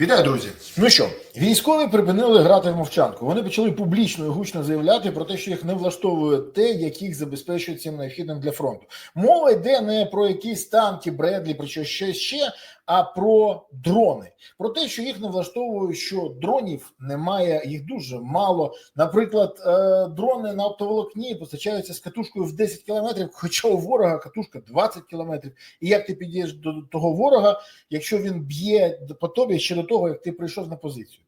Вітаю, друзі. Ну що, військові припинили грати в мовчанку. Вони почали публічно і гучно заявляти про те, що їх не влаштовує те, як їх забезпечують цим необхідним для фронту. Мова йде не про якісь танки, Бредлі, про що ще ще, а про дрони. Про те, що їх не влаштовує, що дронів немає, їх дуже мало. Наприклад, е, дрони на оптоволокні постачаються з катушкою в 10 кілометрів, хоча у ворога катушка 20 кілометрів. І як ти підійдеш до того ворога, якщо він б'є по тобі ще до того, як ти прийшов на позицію?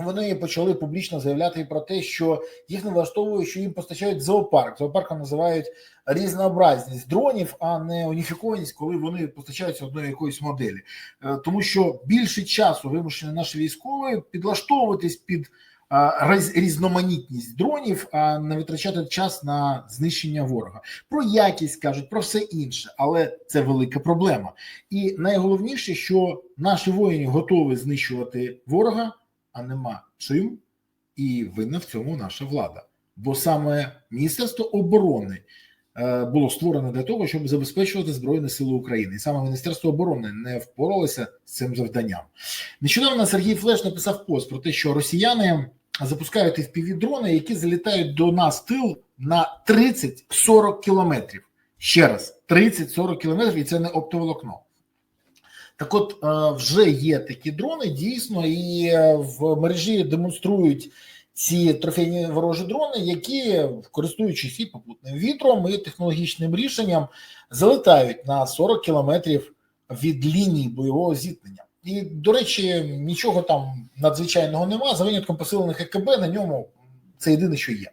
Вони почали публічно заявляти про те, що їх не влаштовує, що їм постачають зоопарк. Зоопарком називають різнообразність дронів, а не уніфікованість, коли вони постачаються одної якоїсь моделі. Е, Тому що більше часу вимушені наші військові підлаштовуватись під різноманітність дронів, а не витрачати час на знищення ворога. Про якість кажуть, про все інше, але це велика проблема. І найголовніше, що наші воїни готові знищувати ворога, а нема чим, і винна в цьому наша влада. Бо саме Міністерство оборони е, було створено для того, щоб забезпечувати Збройні Сили України. І саме Міністерство оборони не впоралося з цим завданням. Нещодавно Сергій Флеш написав пост про те, що росіяни запускають fpv дрони, які залітають до нас тил на 30-40 кілометрів. Ще раз, 30-40 кілометрів, і це не оптоволокно. Так от е, вже є такі дрони, дійсно, і е, в мережі демонструють ці трофейні ворожі дрони, які, користуючись і попутним вітром, і технологічним рішенням, залетають на 40 кілометрів від лінії бойового зіткнення. І, до речі, нічого там надзвичайного нема. За винятком посилених ЕКБ на ньому це єдине, що є.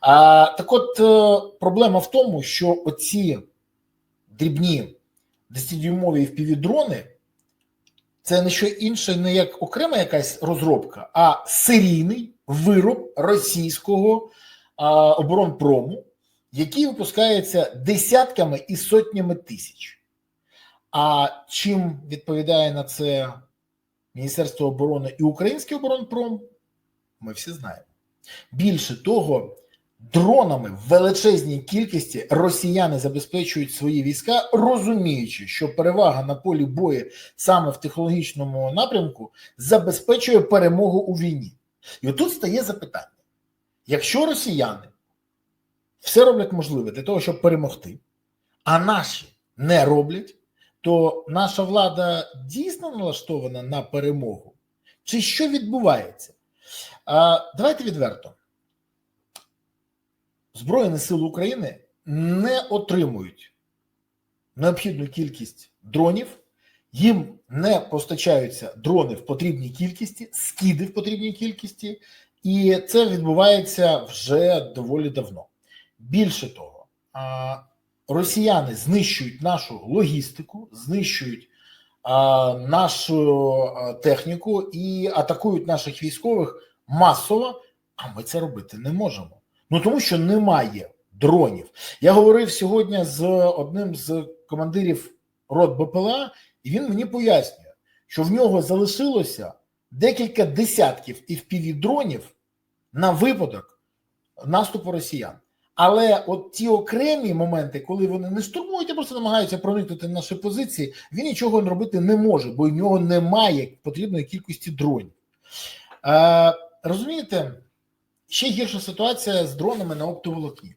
А, так от е, проблема в тому, що оці дрібні 10-дюймові FPV-дрони це не що інше, не як окрема якась розробка, а серійний вироб російського а, оборонпрому, який випускається десятками і сотнями тисяч. А чим відповідає на це Міністерство оборони і Український оборонпром, ми всі знаємо. Більше того, дронами в величезній кількості росіяни забезпечують свої війська, розуміючи, що перевага на полі бою саме в технологічному напрямку забезпечує перемогу у війні. І отут стає запитання: якщо росіяни все роблять можливе для того, щоб перемогти, а наші не роблять, то наша влада дійсно налаштована на перемогу? Чи що відбувається? Давайте відверто. Збройні сили України не отримують необхідну кількість дронів, їм не постачаються дрони в потрібній кількості, скиди в потрібній кількості, і це відбувається вже доволі давно. Більше того, росіяни знищують нашу логістику, знищують нашу техніку і атакують наших військових масово, а ми це робити не можемо. Ну тому що немає дронів. Я говорив сьогодні з одним з командирів рот БПЛА, і він мені пояснює, що в нього залишилося декілька десятків fpv дронів на випадок наступу росіян. Але от ті окремі моменти, коли вони не штурмують, а просто намагаються проникнути на наші позиції, він нічого робити не може, бо в нього немає потрібної кількості дронів. Е, розумієте, ще гірша ситуація з дронами на оптоволокні.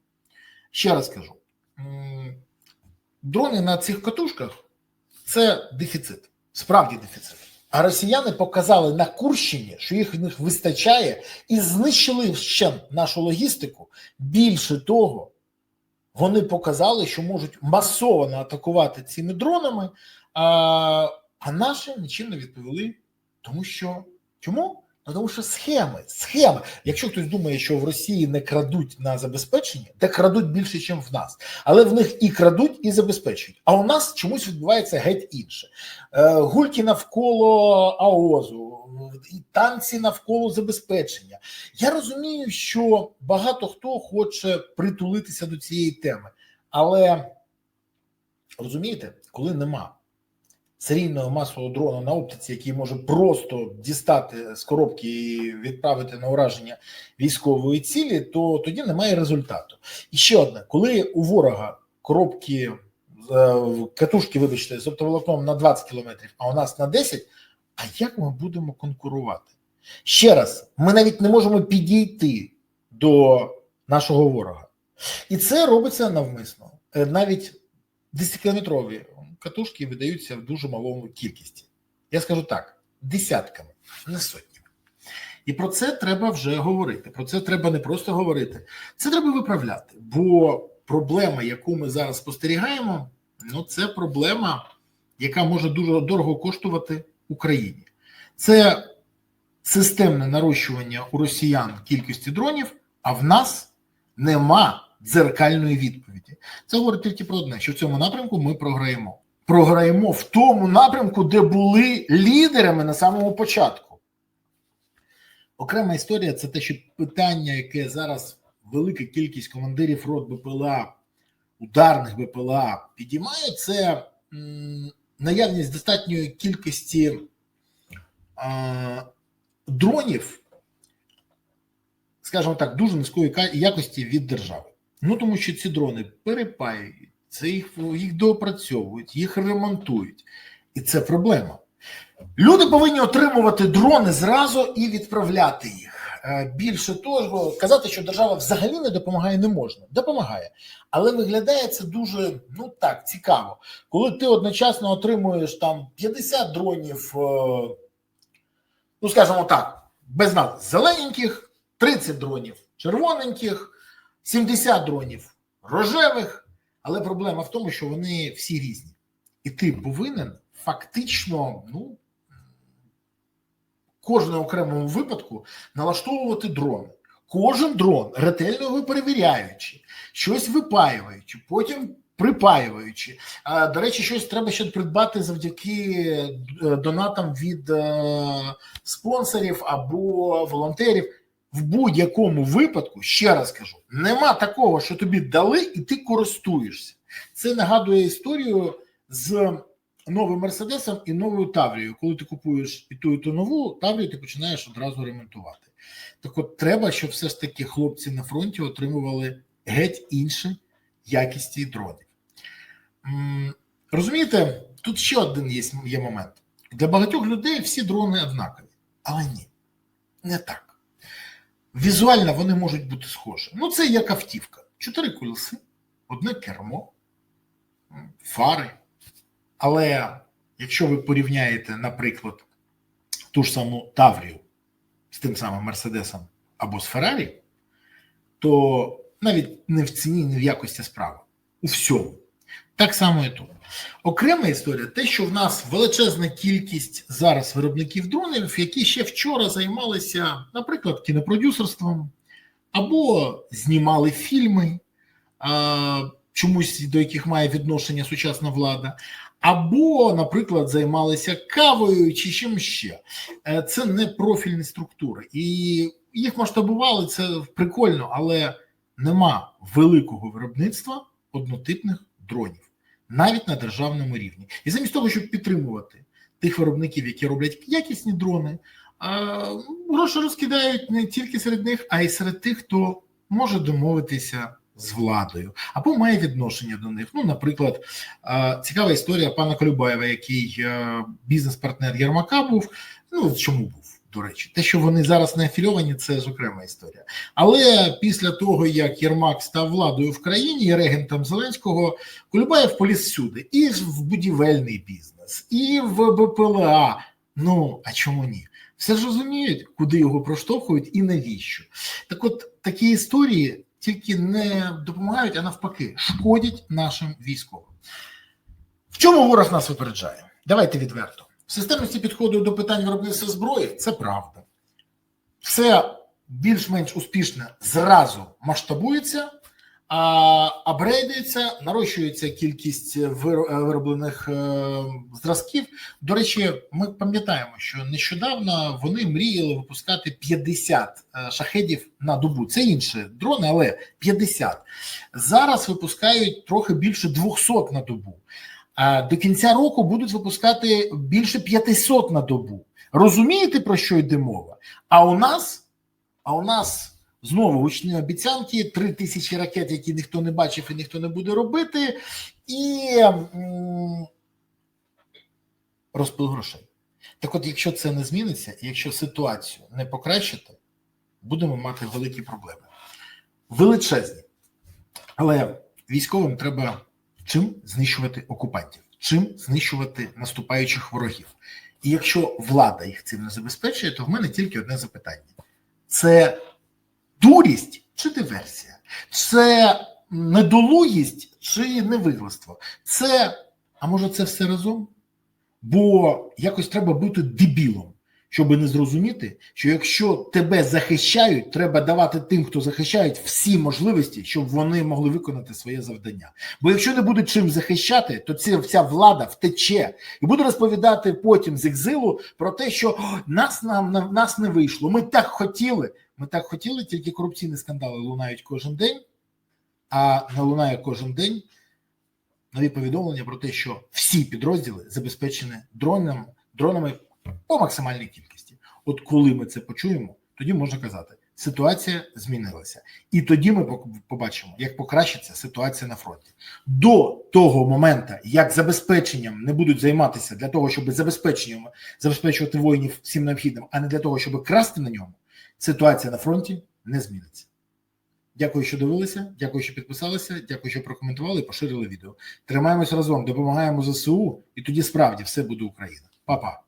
Ще раз кажу: дрони на цих катушках це дефіцит, справді дефіцит. А росіяни показали на Курщині, що їх в них вистачає, і знищили ще нашу логістику. Більше того, вони показали, що можуть масово атакувати цими дронами, а, а наші нічим не відповіли. Тому що чому? Ну, тому що схеми, схеми. Якщо хтось думає, що в Росії не крадуть на забезпечення, де крадуть більше, ніж в нас, але в них і крадуть, і забезпечують. А у нас чомусь відбувається геть інше. Е, Гульки навколо АОЗу, і танці навколо забезпечення. Я розумію, що багато хто хоче притулитися до цієї теми, але розумієте, коли нема серійного масового дрона на оптиці, який може просто дістати з коробки і відправити на ураження військової цілі, то тоді немає результату. І ще одне: коли у ворога коробки е, катушки, вибачте, з оптоволокном на 20 кілометрів, а у нас на 10, а як ми будемо конкурувати? Ще раз, ми навіть не можемо підійти до нашого ворога. І це робиться навмисно. Е, Навіть 10-кілометрові катушки видаються в дуже малому кількості. Я скажу так: десятками, не сотнями. І про це треба вже говорити. Про це треба не просто говорити, це треба виправляти. Бо проблема, яку ми зараз спостерігаємо, ну це проблема, яка може дуже дорого коштувати Україні. Це системне нарощування у росіян кількості дронів, а в нас нема дзеркальної відповіді. Це говорить тільки про одне: що в цьому напрямку ми програємо. Програємо в тому напрямку, де були лідерами на самому початку. Окрема історія це те, що питання, яке зараз велика кількість командирів рот БПЛА, ударних БПЛА підіймає, це наявність достатньої кількості а, дронів, скажімо так, дуже низької якості від держави. Ну тому що ці дрони перепаюють, це їх, їх доопрацьовують, їх ремонтують. І це проблема. Люди повинні отримувати дрони зразу і відправляти їх. Е, Більше того, казати, що держава взагалі не допомагає, не можна. Допомагає. Але виглядає це дуже ну так цікаво. Коли ти одночасно отримуєш там 50 дронів, е, ну скажімо так, без нас зелененьких, 30 дронів червоненьких, 70 дронів рожевих. Але проблема в тому, що вони всі різні. І ти повинен фактично, ну, кожному окремому випадку налаштовувати дрони. Кожен дрон, ретельно його перевіряючи, щось випаюючи, потім припаюючи. До речі, щось треба ще придбати завдяки е, донатам від е, спонсорів або волонтерів. В будь-якому випадку, ще раз кажу, нема такого, що тобі дали, і ти користуєшся. Це нагадує історію з новим Мерседесом і новою Таврією. Коли ти купуєш і ту, і ту нову Таврію, ти починаєш одразу ремонтувати. Так от треба, щоб все ж таки хлопці на фронті отримували геть інші якісті дронів. Розумієте, тут ще один є, є момент. Для багатьох людей всі дрони однакові, але ні, не так. Візуально вони можуть бути схожі. Ну, це як автівка. Чотири колеси, одне кермо, фари. Але якщо ви порівняєте, наприклад, ту ж саму Таврію з тим самим Мерседесом або з Феррарі, то навіть не в ціні, не в якості справи. У всьому. Так само і тут. Окрема історія, те, що в нас величезна кількість зараз виробників дронів, які ще вчора займалися, наприклад, кінопродюсерством, або знімали фільми, чомусь до яких має відношення сучасна влада, або, наприклад, займалися кавою чи чим ще. Е, Це не профільні структури. І їх масштабували, це прикольно, але нема великого виробництва однотипних дронів навіть на державному рівні. І замість того, щоб підтримувати тих виробників, які роблять якісні дрони, гроші розкидають не тільки серед них, а й серед тих, хто може домовитися з владою або має відношення до них. Ну, наприклад, цікава історія пана Колюбаєва, який е, бізнес-партнер Єрмака був. Ну чому був? До речі, те, що вони зараз не афільовані, це ж окрема історія. Але після того, як Єрмак став владою в країні і регентом Зеленського, Кулюбаєв поліз всюди, і в будівельний бізнес, і в БПЛА. Ну а чому ні? Все ж розуміють, куди його проштовхують і навіщо. Так, от такі історії тільки не допомагають, а навпаки, шкодять нашим військовим. В чому ворог нас випереджає? Давайте відверто. Системності підходу до питань виробництва зброї це правда. Все більш-менш успішно зразу масштабується, а апгрейдується, нарощується кількість вироблених е, зразків. До речі, ми пам'ятаємо, що нещодавно вони мріяли випускати 50 е, шахедів на добу. Це інші дрони, але 50. Зараз випускають трохи більше 200 на добу. До кінця року будуть випускати більше 500 на добу. Розумієте, про що йде мова? А у нас, а у нас знову гучні обіцянки, три тисячі ракет, які ніхто не бачив і ніхто не буде робити, і розпил грошей. Так от, якщо це не зміниться, якщо ситуацію не покращити, будемо мати великі проблеми. Величезні. Але військовим треба чим знищувати окупантів, чим знищувати наступаючих ворогів. І якщо влада їх цим не забезпечує, то в мене тільки одне запитання: це дурість чи диверсія? Це недолугість чи невигластво? Це, а може, це все разом? Бо якось треба бути дебілом, щоб не зрозуміти, що якщо тебе захищають, треба давати тим, хто захищають, всі можливості, щоб вони могли виконати своє завдання. Бо якщо не будуть чим захищати, то ця вся влада втече і буде розповідати потім з екзилу про те, що нас нам на- нас не вийшло. Ми так хотіли. Ми так хотіли, тільки корупційні скандали лунають кожен день, а не лунає кожен день нові повідомлення про те, що всі підрозділи забезпечені дронами, дронами по максимальній кількості. От коли ми це почуємо, тоді можна казати, ситуація змінилася, і тоді ми побачимо, як покращиться ситуація на фронті. До того моменту, як забезпеченням не будуть займатися для того, щоб забезпеченням забезпечувати воїнів всім необхідним, а не для того, щоб красти на ньому, ситуація на фронті не зміниться. Дякую, що дивилися. Дякую, що підписалися. Дякую, що прокоментували і поширили відео. Тримаємось разом, допомагаємо ЗСУ, і тоді справді все буде Україна. Па-па.